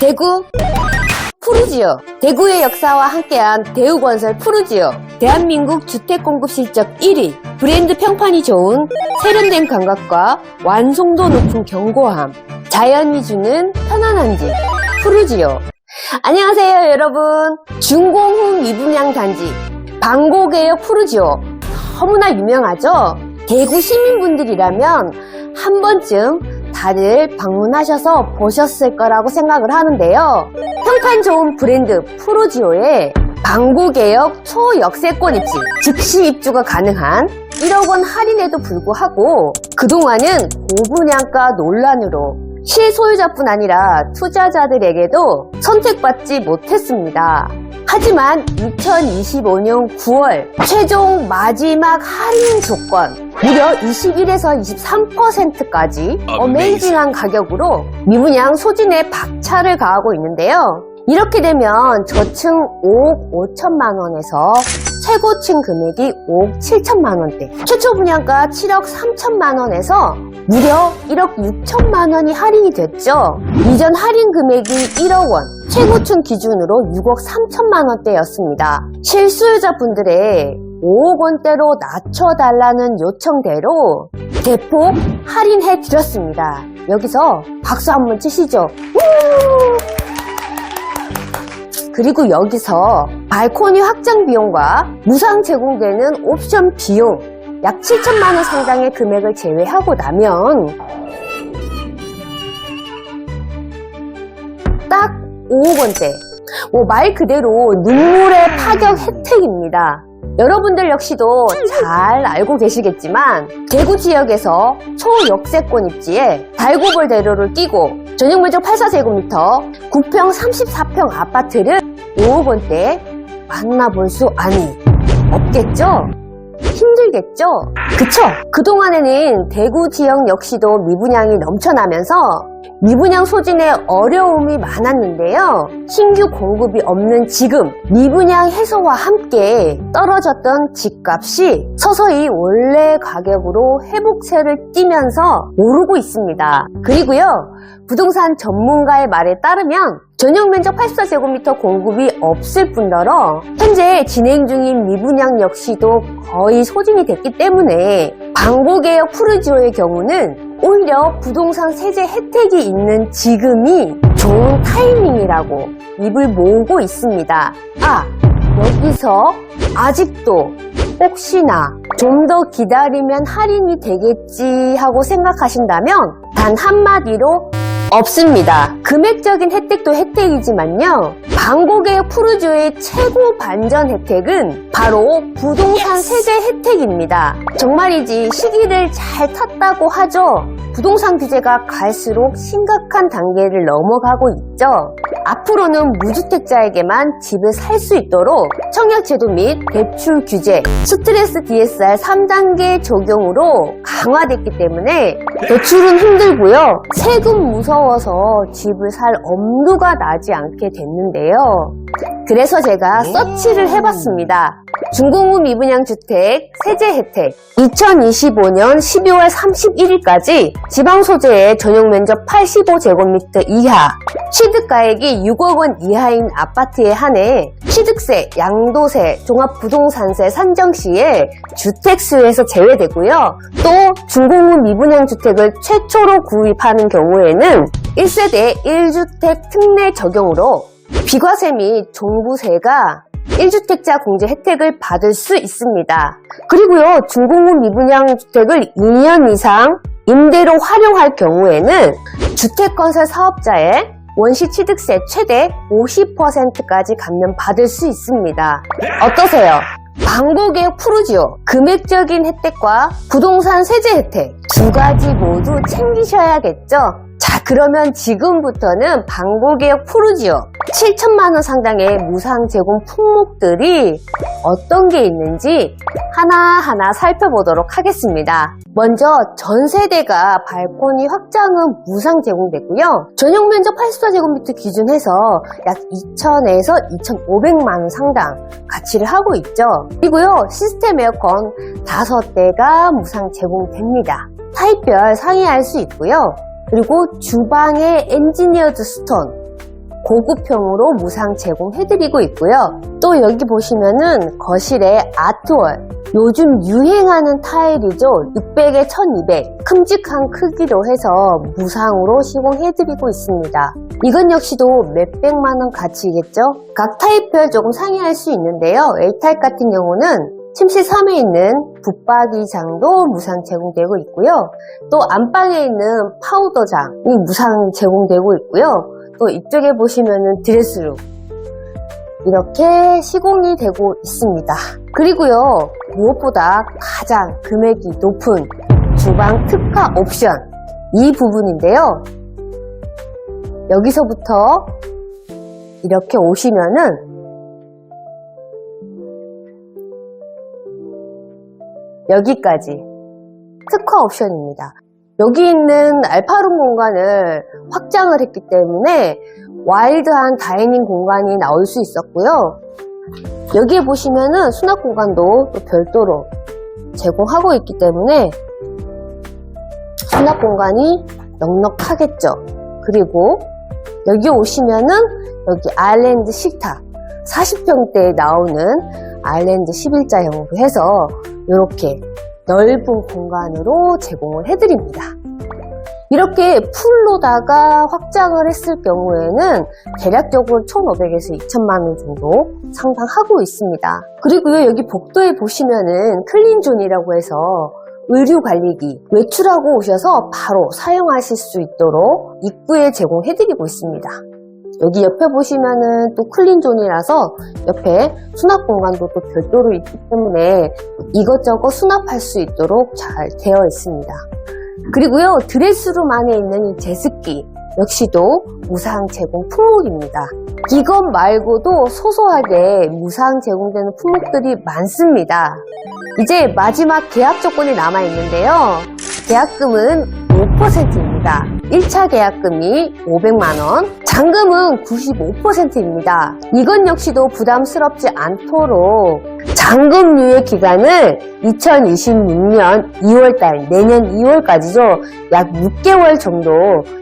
대구? 푸르지오 대구의 역사와 함께한 대우건설 푸르지오 대한민국 주택공급 실적 1위. 브랜드 평판이 좋은 세련된 감각과 완성도 높은 견고함. 자연이 주는 편안한 집. 푸르지오 안녕하세요 여러분. 중공후 미분양 단지. 방고개역 푸르지오 너무나 유명하죠? 대구 시민분들이라면 한 번쯤 다들 방문하셔서 보셨을 거라고 생각을 하는데요. 평판 좋은 브랜드 프로지오의 방고개역 초역세권 입지, 즉시 입주가 가능한 1억 원 할인에도 불구하고 그동안은 고분양가 논란으로 실소유자뿐 아니라 투자자들에게도 선택받지 못했습니다. 하지만 2025년 9월 최종 마지막 할인 조건 무려 21에서 23%까지 어메이징한 가격으로 미분양 소진에 박차를 가하고 있는데요. 이렇게 되면 저층 5억 5천만 원에서 최고층 금액이 5억 7천만 원대, 최초 분양가 7억 3천만 원에서 무려 1억 6천만 원이 할인이 됐죠. 이전 할인 금액이 1억 원, 최고층 기준으로 6억 3천만 원대였습니다. 실수요자분들의 5억 원대로 낮춰달라는 요청대로 대폭 할인해 드렸습니다. 여기서 박수 한번 치시죠. 우! 그리고 여기서 발코니 확장 비용과 무상 제공되는 옵션 비용 약 7천만 원 상당의 금액을 제외하고 나면 딱 5억 원대. 뭐 말 그대로 눈물의 파격 혜택입니다. 여러분들 역시도 잘 알고 계시겠지만 대구 지역에서 초역세권 입지에 달고볼 대로를 끼고 전용 면적 84제곱미터 9평 34평 아파트를 5억 원대에 만나볼 수 아니 없겠죠? 힘들겠죠? 그쵸? 그동안에는 대구 지역 역시도 미분양이 넘쳐나면서 미분양 소진에 어려움이 많았는데요. 신규 공급이 없는 지금 미분양 해소와 함께 떨어졌던 집값이 서서히 원래 가격으로 회복세를 띠면서 오르고 있습니다. 그리고요. 부동산 전문가의 말에 따르면 전용 면적 84제곱미터 공급이 없을 뿐더러 현재 진행 중인 미분양 역시도 거의 소진이 됐기 때문에 방고개역 푸르지오의 경우는 오히려 부동산 세제 혜택이 있는 지금이 좋은 타이밍이라고 입을 모으고 있습니다. 아, 여기서 아직도 혹시나 좀 더 기다리면 할인이 되겠지 하고 생각하신다면 단 한마디로 없습니다. 금액적인 혜택도 혜택이지만요. 방고개역 푸르지오의 최고 반전 혜택은 바로 부동산 세제 혜택입니다. 정말이지 시기를 잘 탔다고 하죠. 부동산 규제가 갈수록 심각한 단계를 넘어가고 있죠. 앞으로는 무주택자에게만 집을 살 수 있도록 청약제도 및 대출 규제, 스트레스 DSR 3단계 적용으로 강화됐기 때문에 대출은 힘들고요. 세금 무서워서 집을 살 엄두가 나지 않게 됐는데요. 그래서 제가 서치를 해봤습니다. 중공후 미분양 주택 세제 혜택 2025년 12월 31일까지 지방 소재의 전용 면적 85제곱미터 이하 취득가액이 6억 원 이하인 아파트에 한해 취득세, 양도세, 종합부동산세 산정 시에 주택수에서 제외되고요. 또 중공후 미분양 주택을 최초로 구입하는 경우에는 1세대 1주택 특례 적용으로 비과세 및 종부세가 1주택자 공제 혜택을 받을 수 있습니다. 그리고요, 중공후 미분양 주택을 2년 이상 임대로 활용할 경우에는 주택건설 사업자의 원시 취득세 최대 50%까지 감면 받을 수 있습니다. 어떠세요? 방고개역 푸르지오 금액적인 혜택과 부동산 세제 혜택 두 가지 모두 챙기셔야겠죠? 자 그러면 지금부터는 방고개역 푸르지오 7천만 원 상당의 무상 제공 품목들이 어떤 게 있는지 하나하나 살펴보도록 하겠습니다. 먼저 전 세대가 발코니 확장은 무상 제공되고요. 전용 면적 84제곱미터 기준해서 약 2,000에서 2,500만 원 상당 가치를 하고 있죠. 그리고요, 시스템 에어컨 5대가 무상 제공됩니다. 타입별 상의할 수 있고요. 그리고 주방의 엔지니어드 스톤 고급형으로 무상 제공해드리고 있고요. 또 여기 보시면은 거실에 아트월 요즘 유행하는 타일이죠. 600에 1200 큼직한 크기로 해서 무상으로 시공해드리고 있습니다. 이건 역시도 몇백만 원 가치겠죠? 각 타입별 조금 상이할 수 있는데요. A타입 같은 경우는 침실 3에 있는 붙박이장도 무상 제공되고 있고요. 또 안방에 있는 파우더장이 무상 제공되고 있고요. 또 이쪽에 보시면은 드레스룸 이렇게 시공이 되고 있습니다. 그리고요 무엇보다 가장 금액이 높은 주방 특화 옵션 이 부분인데요. 여기서부터 이렇게 오시면은 여기까지 특화 옵션입니다. 여기 있는 알파룸 공간을 확장을 했기 때문에 와일드한 다이닝 공간이 나올 수 있었고요. 여기에 보시면은 수납 공간도 또 별도로 제공하고 있기 때문에 수납 공간이 넉넉하겠죠. 그리고 여기 오시면은 여기 아일랜드 식탁 40평대에 나오는 아일랜드 11자형으로 해서 이렇게 넓은 공간으로 제공을 해드립니다. 이렇게 풀로다가 확장을 했을 경우에는 대략적으로 1,500에서 2천만 원 정도 상당하고 있습니다. 그리고요 여기 복도에 보시면은 클린존이라고 해서 의류 관리기 외출하고 오셔서 바로 사용하실 수 있도록 입구에 제공해드리고 있습니다. 여기 옆에 보시면은 또 클린존이라서 옆에 수납 공간도 또 별도로 있기 때문에 이것저것 수납할 수 있도록 잘 되어 있습니다. 그리고요 드레스룸 안에 있는 이 제습기 역시도 무상 제공 품목입니다. 이것 말고도 소소하게 무상 제공되는 품목들이 많습니다. 이제 마지막 계약 조건이 남아 있는데요. 계약금은 5%입니다. 1차 계약금이 500만원, 잔금은 95%입니다. 이건 역시도 부담스럽지 않도록 잔금 유예 기간을 2026년 2월달, 내년 2월까지죠. 약 6개월 정도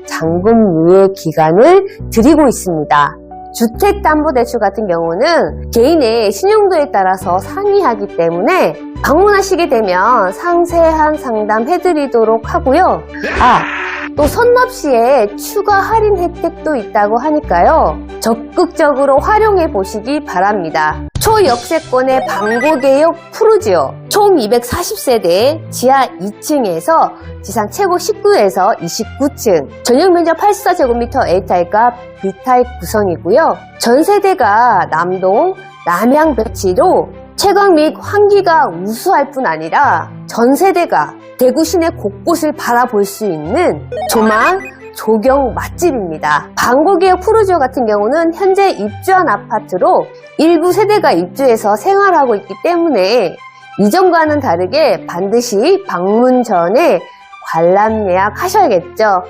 잔금 유예 기간을 드리고 있습니다. 주택담보대출 같은 경우는 개인의 신용도에 따라서 상이하기 때문에 방문하시게 되면 상세한 상담 해드리도록 하고요. 아, 또 선납 시에 추가 할인 혜택도 있다고 하니까요. 적극적으로 활용해 보시기 바랍니다. 초역세권의 방고개역 푸르지오 총 240세대 지하 2층에서 지상 최고 19에서 29층 전용 면적 84제곱미터 A타입과 B타입 구성이고요. 전 세대가 남동, 남양 배치로 채광 및 환기가 우수할 뿐 아니라 전 세대가 대구 시내 곳곳을 바라볼 수 있는 조망, 조경 맛집입니다. 방고기의 푸르지오 같은 경우는 현재 입주한 아파트로 일부 세대가 입주해서 생활하고 있기 때문에 이전과는 다르게 반드시 방문 전에 관람 예약하셔야겠죠.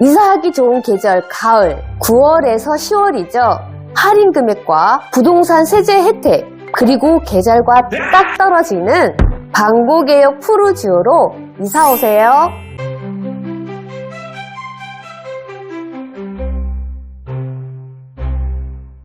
이사하기 좋은 계절 가을 9월에서 10월이죠. 할인 금액과 부동산 세제 혜택 그리고 계절과 딱 떨어지는 방고개역 푸르지오로 이사 오세요.